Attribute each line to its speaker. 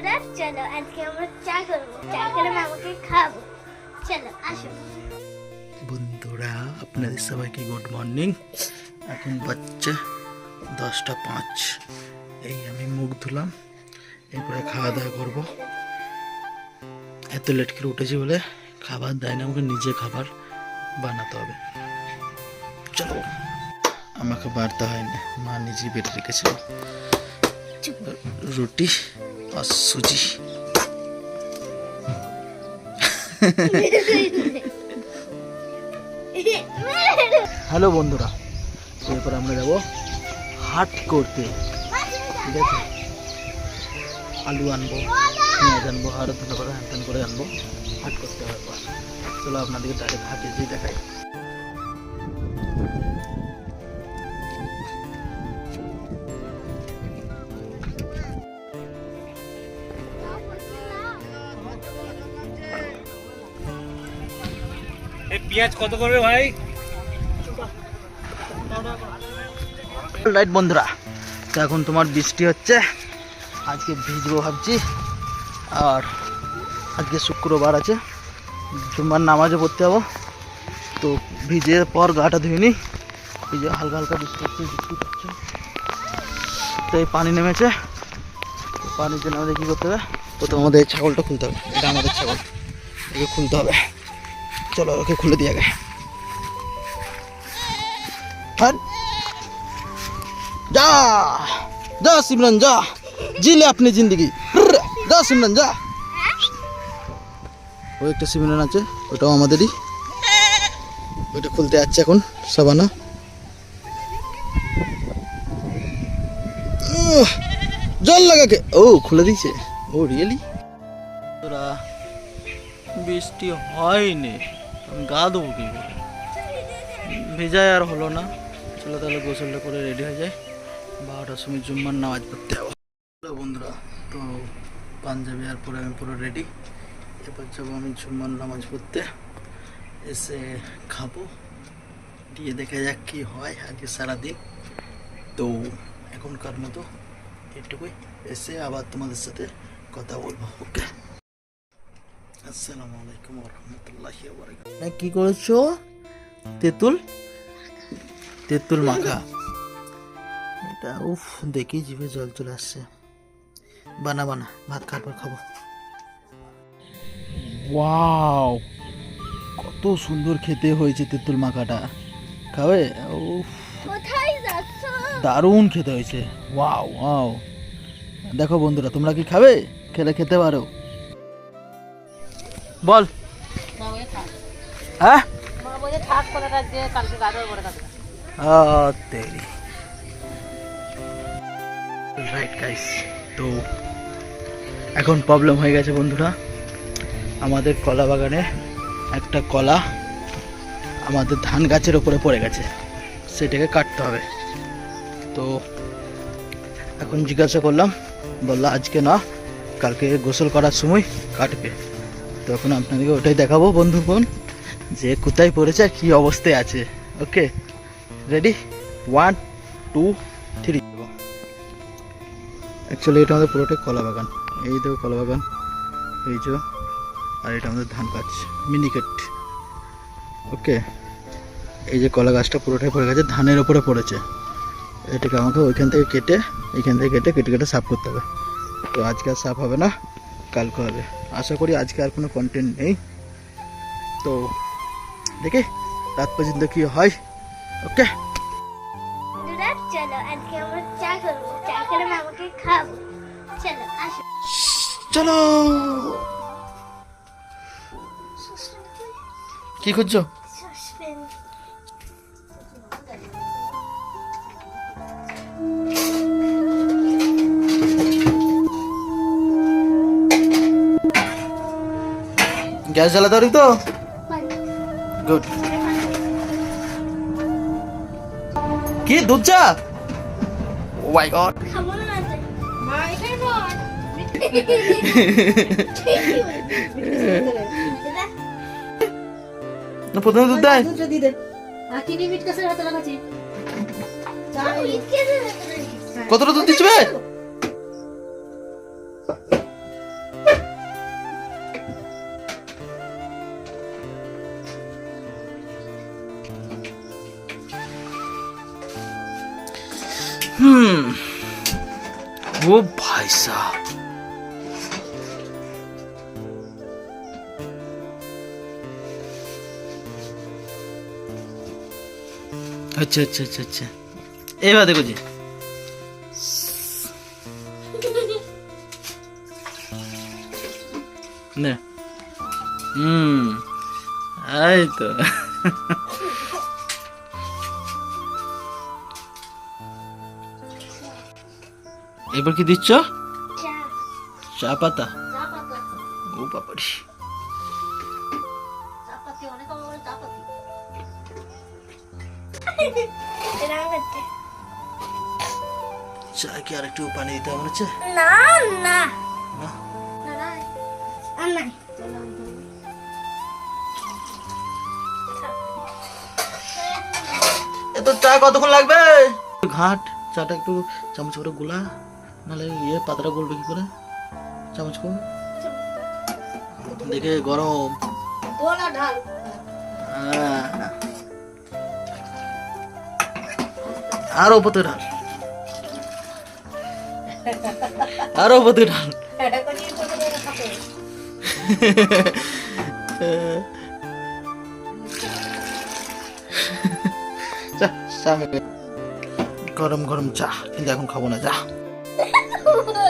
Speaker 1: বন্ধুরা চলো আজকে আমরা চা করব চা করে খাব চলো আসো
Speaker 2: বন্ধুরা, আপনাদের সবাইকে গুড মর্নিং এখন বাচ্চা দশটা পাঁচ। এই আমি মুখ ধুলাম, এরপরে খাওয়া দাওয়া করব। এত লেট করে উঠেছি বলে খাবার দেয় না, আমাকে নিজে খাবার বানাতে হবে। চলো, আমাকে বাড়তে হয়নি, মা নিজেই বেটে রেখেছিল। রুটি আর সুজি। হ্যালো বন্ধুরা, এরপর আমরা যাব হাট করতে। ঠিক আছে? আলু আনব, পেঁয়াজ আনব আরও ধুলো করে হ্যান করে আনব। হাট করতে হবে। চলো আপনাদেরকে ডাইরেক্ট হাটে যেয়ে দেখাই।
Speaker 3: ভাই?
Speaker 2: রাইট বন্ধুরা, তো এখন তোমার বৃষ্টি হচ্ছে। আজকে ভিজবো ভাবছি, আর আজকে শুক্রবার আছে। জুম্মার নামাজও পড়তে যাব। তো ভিজে পর গাটা এই যে হালকা হালকা বৃষ্টি হচ্ছে বৃষ্টি হচ্ছে। তো এই পানি নেমেছে। পানির জন্য আমাদের কী করতে হবে? প্রথম আমাদের ছাগলটা খুলতে হবে। এটা আমাদের ছাগল। একে খুলতে হবে। চলো, ওকে খুলে দিয়ে গে যা যা সিমরান, যা। জিলে আপনি জিন্দগি। যা সিমরান, যা। ও একটা সিমরান আছে, ওটাও আমাদেরই। ওইটা খুলতে যাচ্ছে এখন, সাবানা। জল লাগাকে ও, খুলে দিয়েছে। ও রিয়েলি বৃষ্টি হয়নি। আমি গা দেবো কি করে? ভেজায় আর হলো না। চলো তাহলে গোসলটা করে রেডি হয়ে যায় বারোটার সময় জুম্মার নামাজ পড়তে হ্যালো বন্ধুরা, তো পাঞ্জাবি আর পরে আমি পুরো রেডি এবার যাব আমি জুম্মার নামাজ পড়তে। এসে খাব। দিয়ে দেখা যাক কি হয় আজকে সারাদিন। তো এখনকার মতো এটুকুই। এসে আবার তোমাদের সাথে কথা বলব ওকে আসসালামু আলাইকুম রহমতুল্লাহি। কি করেছ? তেঁতুল? তেঁতুল মাখা। এটা উফ দেখি জিভে জল চলে আসছে। বানা বানা ভাত খাওয়ার পর খাব। ওয়াও কত সুন্দর খেতে হয়েছে তেঁতুল মাখাটা। খাবে? উফ দারুণ খেতে হয়েছে। Wow wow. দেখো বন্ধুরা তোমরা কি খাবে? খেলে খেতে পারো। বল। হ্যাঁ? রাইট গাইস তো এখন প্রবলেম হয়ে গেছে বন্ধুরা। আমাদের কলা বাগানে একটা কলা আমাদের ধান গাছের ওপরে পড়ে গেছে। সেটাকে কাটতে হবে। তো এখন জিজ্ঞাসা করলাম বলল আজকে না কালকে গোসল করার সময় কাটবে। তো এখন আপনাদেরকে ওটাই দেখাবো বন্ধু বোন যে কোথায় পড়েছে আর কী অবস্থায় আছে। Okay ready one two three actually এটা আমাদের পুরোটাই কলা বাগান। এই দেখো কলা বাগান, এই যে, আর এটা আমাদের ধান গাছ মিনিকেট ওকে এই যে কলা গাছটা পুরোটাই পড়ে গেছে, ধানের ওপরে পড়েছে। এটাকে আমাকে ওইখান থেকে কেটে এইখান থেকে কেটে কেটে কেটে সাফ করতে হবে। তো আজকে আর সাফ হবে না, কালকে হবে। আশা করি আজকে আর কোনো কন্টেন্ট নেই। তো দেখে রাত পর্যন্ত কি হয়? ওকে
Speaker 1: চলো আজকে আমরা চা করব চা করে মামাকে খাব চলো আসো।
Speaker 2: চলো। কি খুঁজছো গ্যাস জ্বালাতে পারি তো? গুড। কি দুধ চা ও মাই গড
Speaker 1: খাব না
Speaker 2: প্রথমে দুধ দেয়।
Speaker 4: দুধটা দিয়ে দে। আর
Speaker 2: 음, 뭐 맛있어. 어째 어째 어째 어째. 에바 되고지.
Speaker 1: 네.
Speaker 2: 음.
Speaker 4: 아이 또.
Speaker 2: ও বাবারি
Speaker 4: চা। পাতি। অনেক আমার বলে চা পাতি
Speaker 1: এটা আমার চা।
Speaker 2: কি আর একটু পানি দিতে হবে হচ্ছে?
Speaker 1: না না।
Speaker 2: না?
Speaker 4: না না।
Speaker 1: আর নাই।
Speaker 2: এ তো চা কতক্ষণ লাগবে? ঘাট চাটা একটু চামচ করে গোলা। নাহলে ইয়ে পাতাটা গলবে কি করে? চামচ করে। দেখে গরম। আহ। আরও পতে ঢাল। আরও পতে ঢাল। হয়ে গরম গরম চা। কিন্তু এখন খাব না চা Oh,